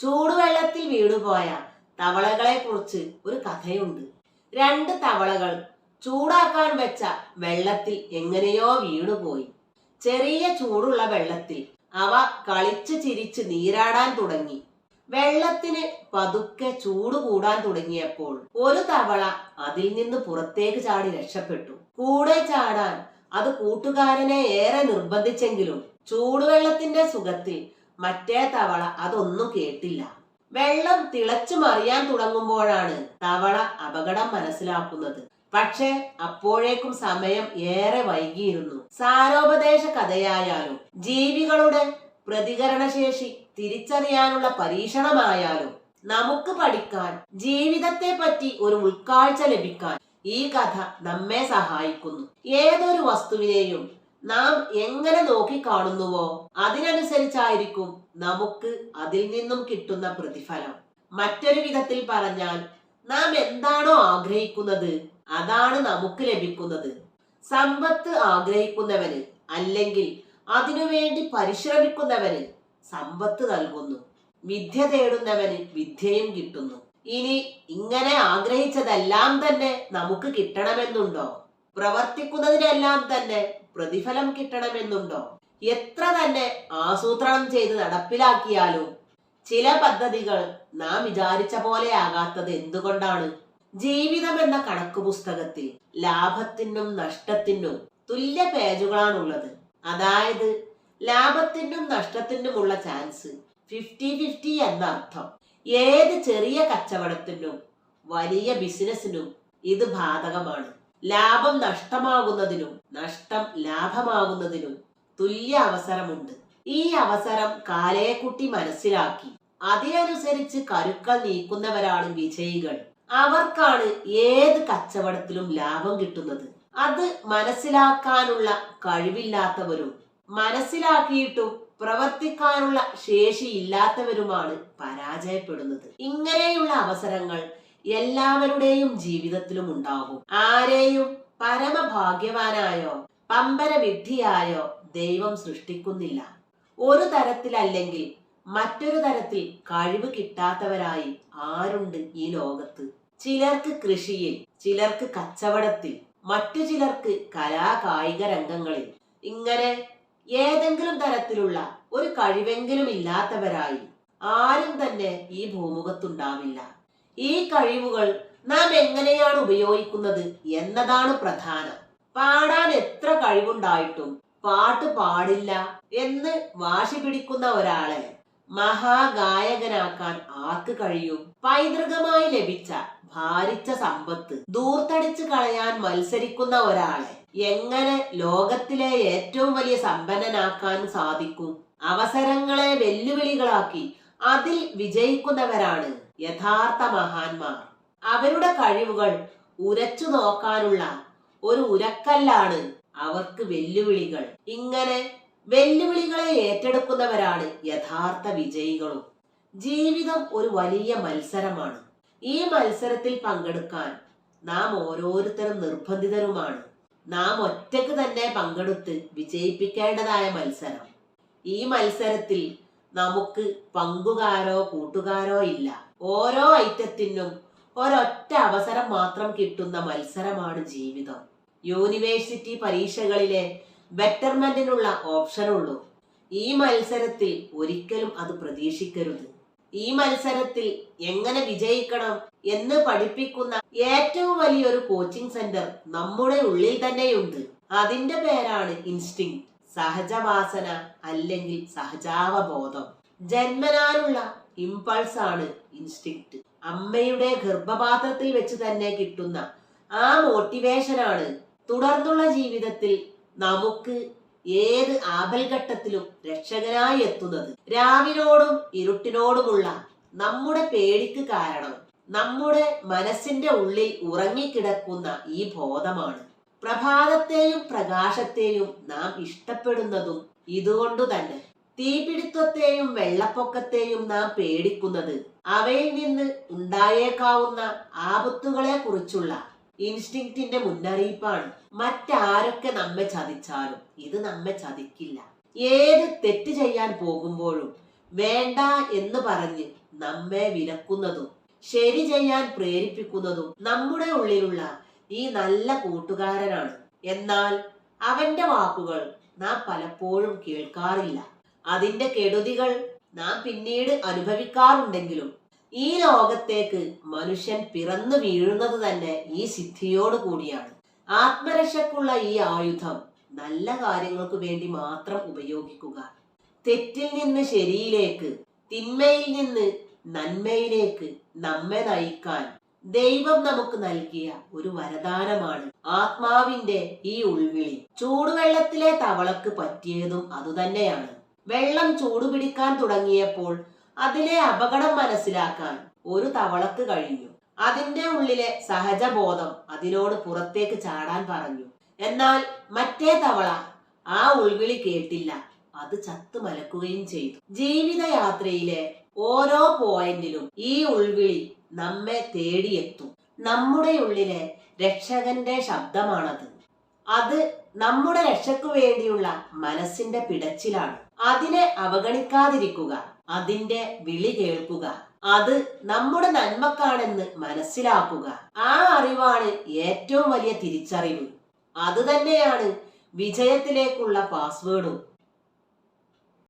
ചൂടുവെള്ളത്തിൽ വീണുപോയ തവളകളെ കുറിച്ച് ഒരു കഥയുണ്ട്. രണ്ട് തവളകൾ ചൂടാക്കാൻ വെച്ച വെള്ളത്തിൽ എങ്ങനെയോ വീണുപോയി. ചെറിയ ചൂടുള്ള വെള്ളത്തിൽ അവ കളിച്ച് ചിരിച്ച് നീരാടാൻ തുടങ്ങി. വെള്ളത്തിന് പതുക്കെ ചൂട് കൂടാൻ തുടങ്ങിയപ്പോൾ ഒരു തവള അതിൽ നിന്ന് പുറത്തേക്ക് ചാടി രക്ഷപ്പെട്ടു. കൂടെ ചാടാൻ അത് കൂട്ടുകാരനെ ഏറെ നിർബന്ധിച്ചെങ്കിലും ചൂടുവെള്ളത്തിന്റെ സുഖത്തിൽ മറ്റേ തവള അതൊന്നും കേട്ടില്ല. വെള്ളം തിളച്ചു മറിയാൻ തുടങ്ങുമ്പോഴാണ് തവള അപകടം മനസ്സിലാക്കുന്നത്. പക്ഷേ അപ്പോഴേക്കും സമയം ഏറെ വൈകിയിരുന്നു. സാരോപദേശ കഥയായാലും ജീവികളുടെ പ്രതികരണശേഷി തിരിച്ചറിയാനുള്ള പരീക്ഷണമായാലും നമുക്ക് പഠിക്കാൻ ജീവിതത്തെ പറ്റി ഒരു ഉൾക്കാഴ്ച ലഭിക്കാൻ ഈ കഥ നമ്മെ സഹായിക്കുന്നു. ഏതൊരു വസ്തുവിനെയും നാം എങ്ങനെ നോക്കിക്കാണുന്നുവോ അതിനനുസരിച്ചായിരിക്കും നമുക്ക് അതിൽ നിന്നും കിട്ടുന്ന പ്രതിഫലം. മറ്റൊരു വിധത്തിൽ പറഞ്ഞാൽ നാം എന്താണോ ആഗ്രഹിക്കുന്നത് അതാണ് നമുക്ക് ലഭിക്കുന്നത്. സമ്പത്ത് ആഗ്രഹിക്കുന്നവന് അല്ലെങ്കിൽ അതിനുവേണ്ടി പരിശ്രമിക്കുന്നവന് സമ്പത്ത് നൽകുന്നു. വിദ്യ തേടുന്നവന് വിദ്യയും കിട്ടുന്നു. ഇനി ഇങ്ങനെ ആഗ്രഹിച്ചതെല്ലാം തന്നെ നമുക്ക് കിട്ടണമെന്നുണ്ടോ? പ്രവർത്തിക്കുന്നതിനെല്ലാം തന്നെ പ്രതിഫലം കിട്ടണമെന്നുണ്ടോ? എത്ര തന്നെ ആസൂത്രണം ചെയ്ത് നടപ്പിലാക്കിയാലും ചില പദ്ധതികൾ നാം വിചാരിച്ച പോലെ ആകാത്തത് എന്തുകൊണ്ടാണ്? ജീവിതം എന്ന കണക്ക് പുസ്തകത്തിൽ ലാഭത്തിനും നഷ്ടത്തിനും തുല്യ പേജുകളാണുള്ളത്. അതായത് ലാഭത്തിനും നഷ്ടത്തിനുമുള്ള ചാൻസ് ഫിഫ്റ്റി ഫിഫ്റ്റി എന്ന അർത്ഥം ഏത് ചെറിയ കച്ചവടത്തിനും വലിയ ബിസിനസ്സിനും ഇത് ബാധകമാണ്. ലാഭം നഷ്ടമാകുന്നതിനും നഷ്ടം ലാഭമാകുന്നതിനും തുല്യ അവസരമുണ്ട്. ഈ അവസരം കാലയെക്കുട്ടി മനസ്സിലാക്കി. അതിനനുസരിച്ച് കരുക്കൾ നീക്കുന്നവരാണ് വിജയികൾ. അവർക്കാണ് ഏത് കച്ചവടത്തിലും ലാഭം കിട്ടുന്നത്. അത് മനസ്സിലാക്കാനുള്ള കഴിവില്ലാത്തവരും മനസ്സിലാക്കിയിട്ടും പ്രവർത്തിക്കാനുള്ള ശേഷിയില്ലാത്തവരുമാണ് പരാജയപ്പെടുന്നത്. ഇങ്ങനെയുള്ള അവസരങ്ങൾ എല്ലാവരുടെയും ജീവിതത്തിലും ഉണ്ടാകും. ആരെയും പരമഭാഗ്യവാനായോ പമ്പര വിഡ്ഢിയായോ ദൈവം സൃഷ്ടിക്കുന്നില്ല. ഒരു തരത്തിലല്ലെങ്കിൽ മറ്റൊരു തരത്തിൽ കഴിവ് കിട്ടാത്തവരായി ആരുണ്ട് ഈ ലോകത്ത്? ചിലർക്ക് കൃഷിയിൽ ചിലർക്ക് കച്ചവടത്തിൽ മറ്റു ചിലർക്ക് കലാകായിക രംഗങ്ങളിൽ. ഇങ്ങനെ ഏതെങ്കിലും തരത്തിലുള്ള ഒരു കഴിവെങ്കിലും ഇല്ലാത്തവരായി ആരും തന്നെ ഈ ഭൂമുഖത്തുണ്ടാവില്ല. ഈ കഴിവുകൾ നാം എങ്ങനെയാണ് ഉപയോഗിക്കുന്നത് എന്നതാണ് പ്രധാനം. പാടാൻ എത്ര കഴിവുണ്ടായിട്ടും പാട്ട് പാടില്ല എന്ന് വാശി പിടിക്കുന്ന ഒരാളെ മഹാഗായകനാക്കാൻ ആർക്ക് കഴിയും? പൈതൃകമായി ലഭിച്ച ഭാരിച്ച സമ്പത്ത് ദൂർത്തടിച്ച് കളയാൻ മത്സരിക്കുന്ന ഒരാളെ എങ്ങനെ ലോകത്തിലെ ഏറ്റവും വലിയ സമ്പന്നനാക്കാൻ സാധിക്കും? അവസരങ്ങളെ വെല്ലുവിളികളാക്കി അതിൽ വിജയിക്കുന്നവരാണ് യഥാർത്ഥ മഹാന്മാർ. അവരുടെ കഴിവുകൾ ഉരച്ചു നോക്കാനുള്ള ഒരു ഉരക്കല്ലാണ് അവർക്ക് വെല്ലുവിളികൾ. ഇങ്ങനെ വെല്ലുവിളികളെ ഏറ്റെടുക്കുന്നവരാണ് യഥാർത്ഥ വിജയികളും. ജീവിതം ഒരു വലിയ മത്സരമാണ്. ഈ മത്സരത്തിൽ പങ്കെടുക്കാൻ നാം ഓരോരുത്തരും നിർബന്ധിതരുമാണ്. നാം ഒറ്റയ്ക്ക് തന്നെ പങ്കെടുത്ത് വിജയിപ്പിക്കേണ്ടതായ മത്സരം. ഈ മത്സരത്തിൽ നമുക്ക് പങ്കുകാരോ കൂട്ടുകാരോ ഇല്ല. ഓരോ ഐറ്റത്തിനും ഒരൊറ്റ അവസരം മാത്രം കിട്ടുന്ന മത്സരമാണ് ജീവിതം. യൂണിവേഴ്സിറ്റി പരീക്ഷകളിലെ ബെറ്റർമെന്റിനുള്ള ഓപ്ഷനുള്ളൂ. ഈ മത്സരത്തിൽ ഒരിക്കലും അത് പ്രതീക്ഷിക്കരുത്. ഈ മത്സരത്തിൽ എങ്ങനെ വിജയിക്കണം എന്ന് പഠിപ്പിക്കുന്ന ഏറ്റവും വലിയൊരു കോച്ചിങ് സെന്റർ നമ്മുടെ ഉള്ളിൽ തന്നെയുണ്ട്. അതിന്റെ പേരാണ് ഇൻസ്റ്റിങ്. സഹജവാസന അല്ലെങ്കിൽ സഹജാവബോധം. ജന്മനാലുള്ള ഇമ്പൾസ് ആണ് ഇൻസ്റ്റിങ്ക്റ്റ് അമ്മയുടെ ഗർഭപാത്രത്തിൽ വെച്ച് തന്നെ കിട്ടുന്ന ആ മോട്ടിവേഷനാണ് തുടർന്നുള്ള ജീവിതത്തിൽ നമുക്ക് ഏത് ആപൽഘട്ടത്തിലും രക്ഷകനായി എത്തുന്നത്. രാവിനോടും ഇരുട്ടിനോടുമുള്ള നമ്മുടെ പേടിക്ക് കാരണം നമ്മുടെ മനസ്സിന്റെ ഉള്ളിൽ ഉറങ്ങിക്കിടക്കുന്ന ഈ ബോധമാണ്. പ്രഭാതത്തെയും പ്രകാശത്തെയും നാം ഇഷ്ടപ്പെടുന്നതും ഇതുകൊണ്ടു തന്നെ തീപിടുത്തത്തെയും വെള്ളപ്പൊക്കത്തെയും നാം പേടിക്കുന്നത് അവയിൽ നിന്ന് ഉണ്ടായേക്കാവുന്ന ആപത്തുകളെ കുറിച്ചുള്ള ഇൻസ്റ്റിങ്ക്റ്റിന്റെ മുന്നറിയിപ്പാണ്. മറ്റാരൊക്കെ നമ്മെ ചതിച്ചാലും ഇത് നമ്മെ ചതിക്കില്ല. ഏത് തെറ്റ് ചെയ്യാൻ പോകുമ്പോഴും വേണ്ട എന്ന് പറഞ്ഞ് നമ്മെ വിലക്കുന്നതും ശരി ചെയ്യാൻ പ്രേരിപ്പിക്കുന്നതും നമ്മുടെ ഉള്ളിലുള്ള ഈ നല്ല കൂട്ടുകാരനാണ്. എന്നാൽ അവന്റെ വാക്കുകൾ നാം പലപ്പോഴും കേൾക്കാറില്ല. അതിന്റെ കെടുതികൾ നാം പിന്നീട് അനുഭവിക്കാറുണ്ടെങ്കിലും ഈ ലോകത്തേക്ക് മനുഷ്യൻ പിറന്നു വീഴുന്നത് തന്നെ ഈ സിദ്ധിയോട് കൂടിയാണ്. ആത്മരക്ഷക്കുള്ള ഈ ആയുധം നല്ല കാര്യങ്ങൾക്ക് വേണ്ടി മാത്രം ഉപയോഗിക്കുക. തെറ്റിൽ നിന്ന് ശരിയിലേക്ക് തിന്മയിൽ നിന്ന് നന്മയിലേക്ക് നമ്മെ നയിക്കാൻ ദൈവം നമുക്ക് നൽകിയ ഒരു വരദാനമാണ് ആത്മാവിന്റെ ഈ ഉൾവിളി. ചൂടുവെള്ളത്തിലെ തവളക്ക് പറ്റിയതും അതുതന്നെയാണ് വെള്ളം ചൂടുപിടിക്കാൻ തുടങ്ങിയപ്പോൾ അതിലെ അപകടം മനസ്സിലാക്കാൻ ഒരു തവളക്ക് കഴിഞ്ഞു. അതിന്റെ ഉള്ളിലെ സഹജബോധം അതിനോട് പുറത്തേക്ക് ചാടാൻ പറഞ്ഞു. എന്നാൽ മറ്റേ തവള ആ ഉൾവിളി കേട്ടില്ല. അത് ചത്തു മലക്കുകയും ചെയ്തു. ജീവിതയാത്രയിലെ ഓരോ പോയിന്റിലും ഈ ഉൾവിളി നമ്മെ തേടിയെത്തും. നമ്മുടെ ഉള്ളിലെ രക്ഷകന്റെ ശബ്ദമാണത്. അത് നമ്മുടെ രക്ഷയ്ക്കു വേണ്ടിയുള്ള മനസ്സിന്റെ പിടച്ചിലാണ്. അതിനെ അവഗണിക്കാതിരിക്കുക അതിന്റെ വിളി കേൾക്കുക അത് നമ്മുടെ നന്മക്കാണെന്ന് മനസ്സിലാക്കുക. ആ അറിവാണ് ഏറ്റവും വലിയ തിരിച്ചറിവ്. അത് തന്നെയാണ് വിജയത്തിലേക്കുള്ള പാസ്വേഡും.